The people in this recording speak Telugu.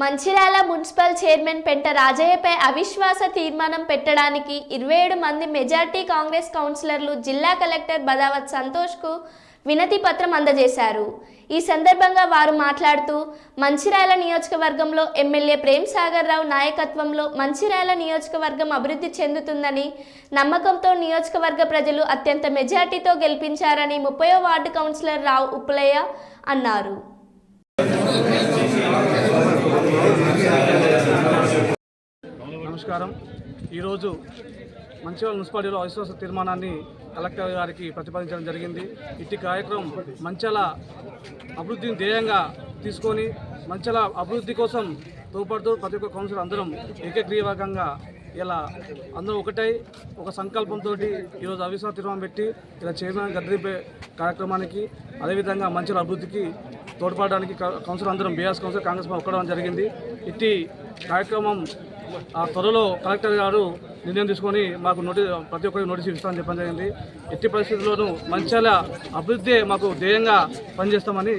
మంచిర్యాల మున్సిపల్ చైర్మన్ పెంట రాజయ్యపై అవిశ్వాస తీర్మానం పెట్టడానికి ఇరవై ఏడు మంది మెజార్టీ కాంగ్రెస్ కౌన్సిలర్లు జిల్లా కలెక్టర్ బదావత్ సంతోష్కు వినతి పత్రం అందజేశారు. ఈ సందర్భంగా వారు మాట్లాడుతూ మంచిర్యాల నియోజకవర్గంలో ఎమ్మెల్యే ప్రేమ్ సాగర్ రావు నాయకత్వంలో మంచిర్యాల నియోజకవర్గం అభివృద్ధి చెందుతుందని నమ్మకంతో నియోజకవర్గ ప్రజలు అత్యంత మెజార్టీతో గెలిపించారని ముప్పయో వార్డు కౌన్సిలర్ రావు ఉప్పులయ్య అన్నారు. నమస్కారం. ఈరోజు మంచిర్యాల మున్సిపాలిటీలో అవిశ్వాస తీర్మానాన్ని కలెక్టర్ గారికి ప్రతిపాదించడం జరిగింది. ఇట్టి కార్యక్రమం మంచాల అభివృద్ధిని ధ్యేయంగా తీసుకొని మంచాల అభివృద్ధి కోసం తోడ్పడుతూ ప్రతి ఒక్క కౌన్సిలర్ అందరం ఏకగ్రీవకంగా ఇలా అందరూ ఒకటై ఒక సంకల్పంతో ఈరోజు అవిశ్వాస తీర్మానం పెట్టి ఇలా చైర్మన్ గద్దరిపే కార్యక్రమానికి అదేవిధంగా మంచిల అభివృద్ధికి తోడ్పడడానికి కౌన్సిల్ కౌన్సిలర్ అందరం బీఆర్ఎస్ కౌన్సిలర్ కాంగ్రెస్ ఒక్కడం జరిగింది. ఇట్టి కార్యక్రమం ఆ త్వరలో కలెక్టర్ గారు నిర్ణయం తీసుకొని మాకు నోటి ప్రతి ఒక్కరికి నోటీసు ఇస్తామని చెప్పడం జరిగింది. ఎట్టి పరిస్థితుల్లోనూ మంచాల అభివృద్ధి మాకు ధ్యేయంగా పనిచేస్తామని